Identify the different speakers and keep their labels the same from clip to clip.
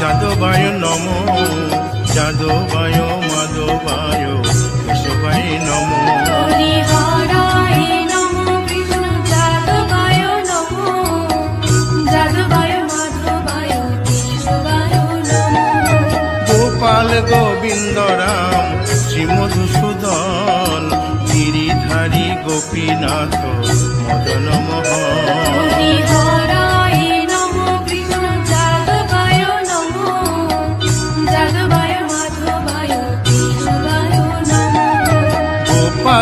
Speaker 1: যাদবায় নম যাদবায় মাধবায় কেশবায় নম। গোপাল গোবিন্দ রাম শ্রীমধুসূদন গিরিধারী গোপীনাথ মদন মোহন।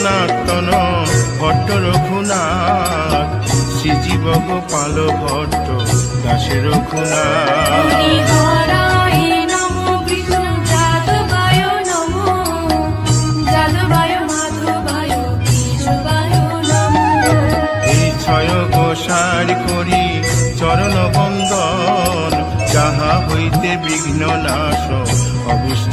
Speaker 1: সনাতন ভট্ট রঘুনাথ। শ্রীজীব গোপাল ভট্ট দাসে রঘুনাথ। প্রসার করি চরণ বন্দন যাহা হইতে বিঘ্ন নাশ
Speaker 2: অবস্থ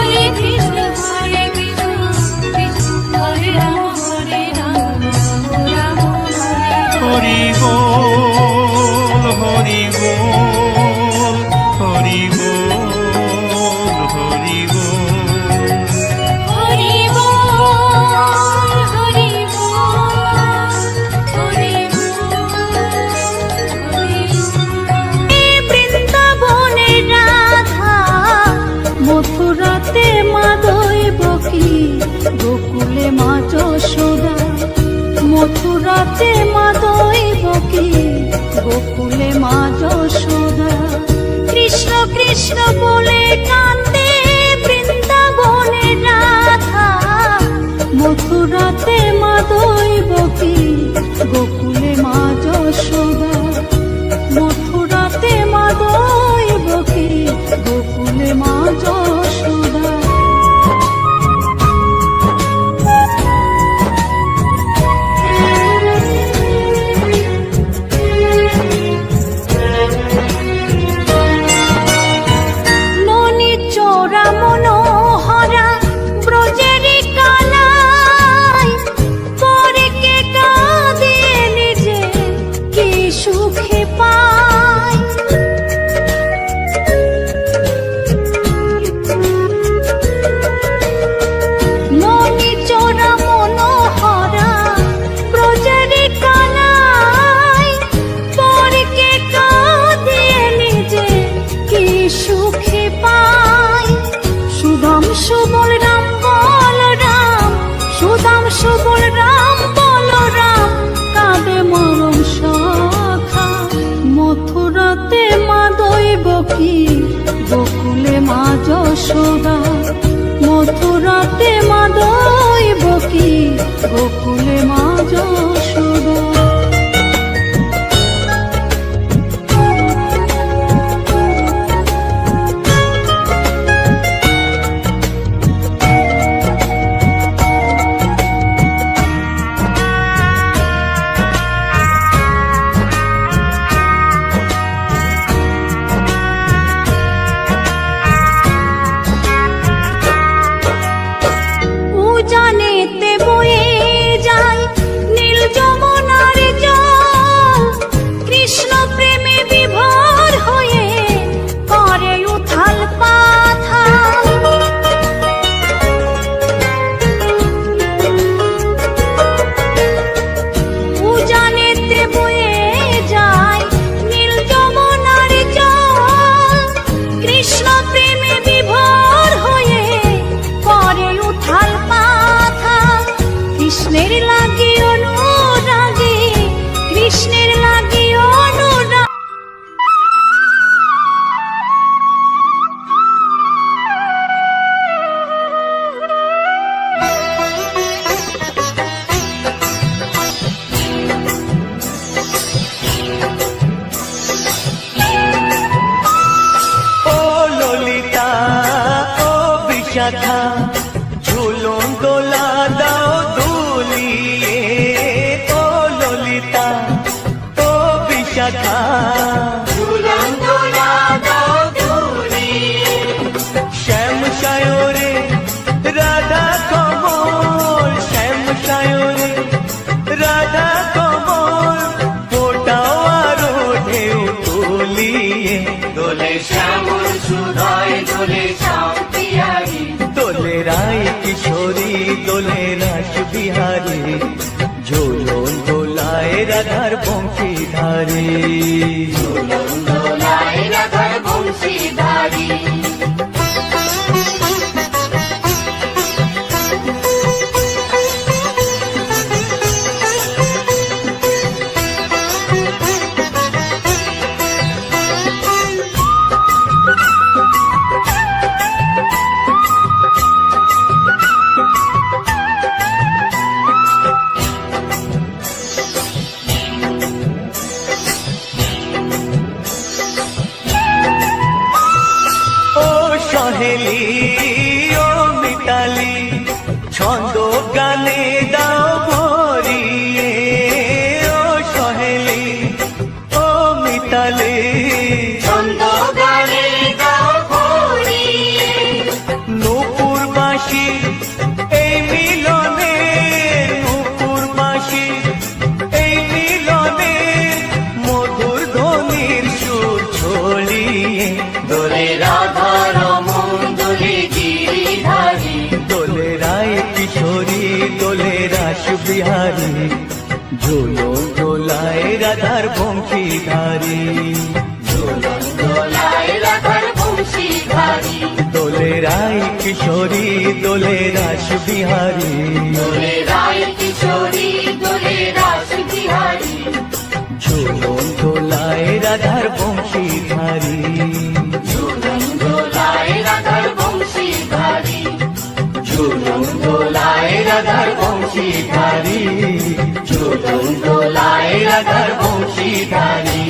Speaker 2: মথুরাতে নারী বকুলে মাজ যশোদা মথুরাতে মাদয় বকি বকুলে মা যশোদা।
Speaker 3: সায়রে রাধা কমল শ্যাম সায়রে রাধা কমল ফোটাও আরও ঢেউ তুলিয়ে। দোলে শ্যামল সুধায় দোলে শান্তিহারি দোলে রায় কিশোরী দোলে রাস বিহারী। ঝোলন দোলায় রাধার বংশী ধারে ও দোলে দোলে গিরিধারী। দোলে রায় কিশোরী দোলে রাস বিহারী। ঝোলো দোলায় রাধার বংশীধারী। দোলে রায় কিশোরী দোলে রাস বিহারী। ঝোলো ঝুলুম দোলায় রাধার বংশীধারী।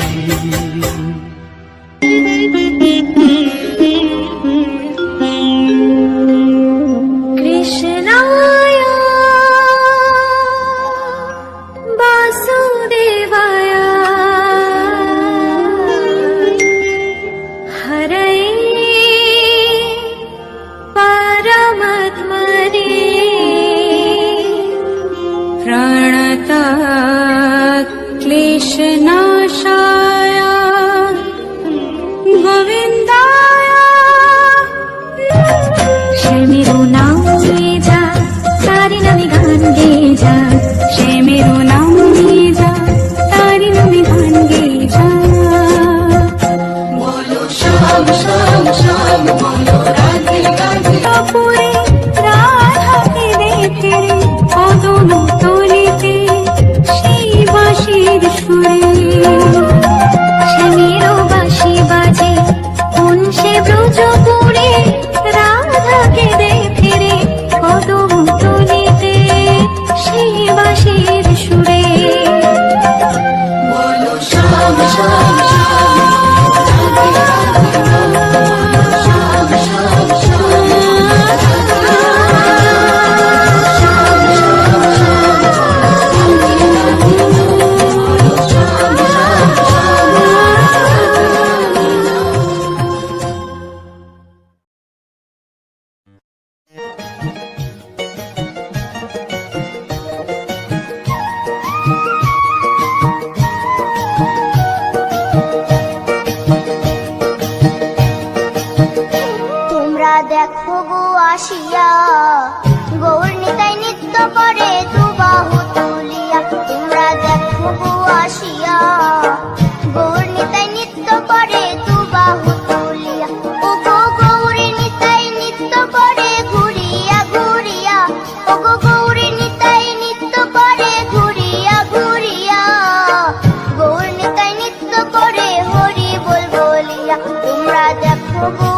Speaker 4: प्रणत क्लेशनाशा হরি বল বলিয়া
Speaker 5: তোমরা দেখো